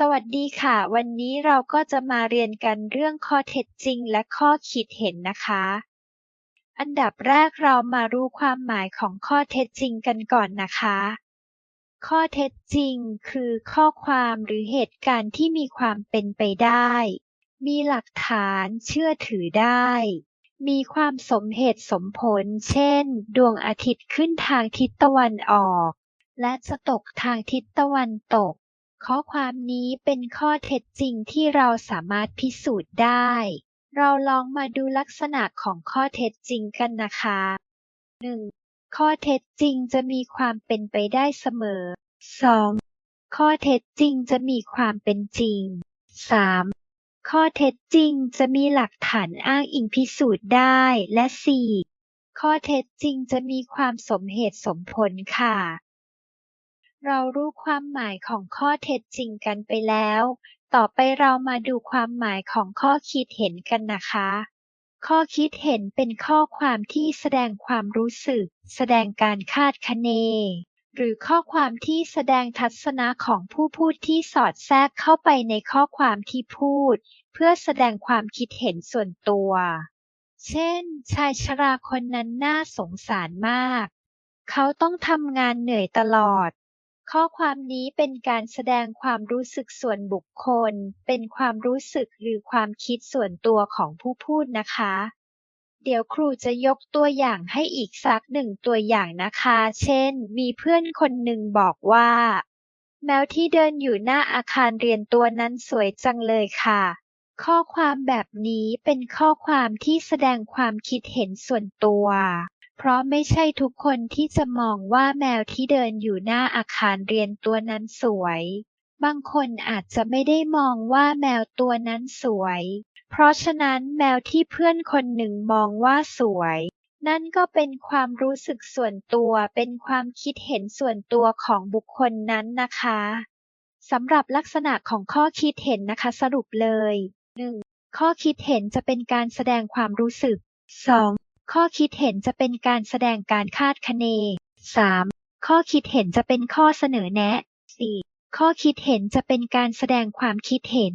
สวัสดีค่ะ วันนี้เราก็จะมาเรียนกันเรื่องข้อเท็จจริงและข้อคิดเห็นนะคะ อันดับแรกเรามารู้ความหมายของข้อเท็จจริงกันก่อนนะคะ ข้อเท็จจริงคือข้อความหรือเหตุการณ์ที่มีความเป็นไปได้ มีหลักฐานเชื่อถือได้ มีความสมเหตุสมผล เช่น ดวงอาทิตย์ขึ้นทางทิศตะวันออก และจะตกทางทิศตะวันตก ข้อความนี้เป็นข้อเท็จจริงที่เราสามารถพิสูจน์ได้ เราลองมาดูลักษณะของข้อเท็จจริงกันนะคะ 1. ข้อเท็จจริงจะมีความเป็นไปได้เสมอ 2. ข้อเท็จจริงจะมีความเป็นจริง 3. ข้อเท็จจริงจะมีหลักฐานอ้างอิงพิสูจน์ได้ และ 4. ข้อเท็จจริงจะมีความสมเหตุสมผลค่ะ เรารู้ความหมายของข้อเท็จจริงกันไปแล้ว ต่อไปเรามาดูความหมายของข้อคิดเห็นกันนะคะ ข้อคิดเห็นเป็นข้อความที่แสดงความรู้สึก แสดงการคาดคะเน หรือข้อความที่แสดงทัศนะของผู้พูดที่สอดแทรกเข้าไปในข้อความที่พูด เพื่อแสดงความคิดเห็นส่วนตัว เช่น ชายชราคนนั้นน่าสงสารมากเขาต้องทำงานเหนื่อยตลอด ข้อความนี้เป็นการแสดงความรู้สึกส่วนบุคคล เป็นความรู้สึกหรือความคิดส่วนตัวของผู้พูดนะคะ เดี๋ยวครูจะยกตัวอย่างให้อีกสักหนึ่งตัวอย่างนะคะ เช่น มีเพื่อนคนหนึ่งบอกว่า แมวที่เดินอยู่หน้าอาคารเรียนตัวนั้นสวยจังเลยค่ะ ข้อความแบบนี้เป็นข้อความที่แสดงความคิดเห็นส่วนตัว เพราะไม่ใช่ทุกคนที่จะมองว่าแมวที่เดินอยู่หน้าอาคารเรียนตัวนั้นสวย บางคนอาจจะไม่ได้มองว่าแมวตัวนั้นสวย เพราะฉะนั้นแมวที่เพื่อนคนหนึ่งมองว่าสวย นั่นก็เป็นความรู้สึกส่วนตัว เป็นความคิดเห็นส่วนตัวของบุคคลนั้นนะคะสำหรับลักษณะของข้อคิดเห็นนะคะสรุปเลย 1. ข้อคิดเห็นจะเป็นการแสดงความรู้สึก 2. ข้อคิดเห็นจะเป็นการแสดงการคาดคะเน 3. ข้อคิดเห็นจะเป็นข้อเสนอแนะ 4. ข้อคิดเห็นจะเป็นการแสดงความคิดเห็น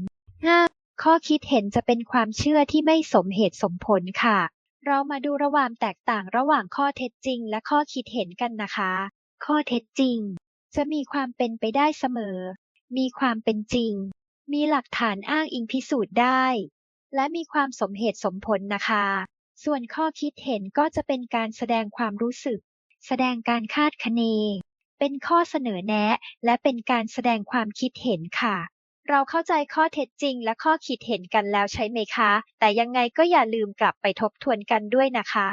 5. ข้อคิดเห็นจะเป็นความเชื่อที่ไม่สมเหตุสมผลค่ะ เรามาดูระหว่างแตกต่างระหว่างข้อเท็จจริง และข้อคิดเห็นกันนะคะ ข้อเท็จจริง จะมีความเป็นไปได้เสมอ มีความเป็นจริง มีหลักฐานอ้างอิงพิสูจน์ได้ และมีความสมเหตุสมผลนะคะ ส่วนข้อคิดเห็นก็จะเป็นการแสดงความรู้สึก แสดงการคาดคะเน เป็นข้อเสนอแนะ และเป็นการแสดงความคิดเห็นค่ะ เราเข้าใจข้อเท็จจริงและข้อคิดเห็นกันแล้วใช่ไหมคะ แต่ยังไงก็อย่าลืมกลับไปทบทวนกันด้วยนะคะ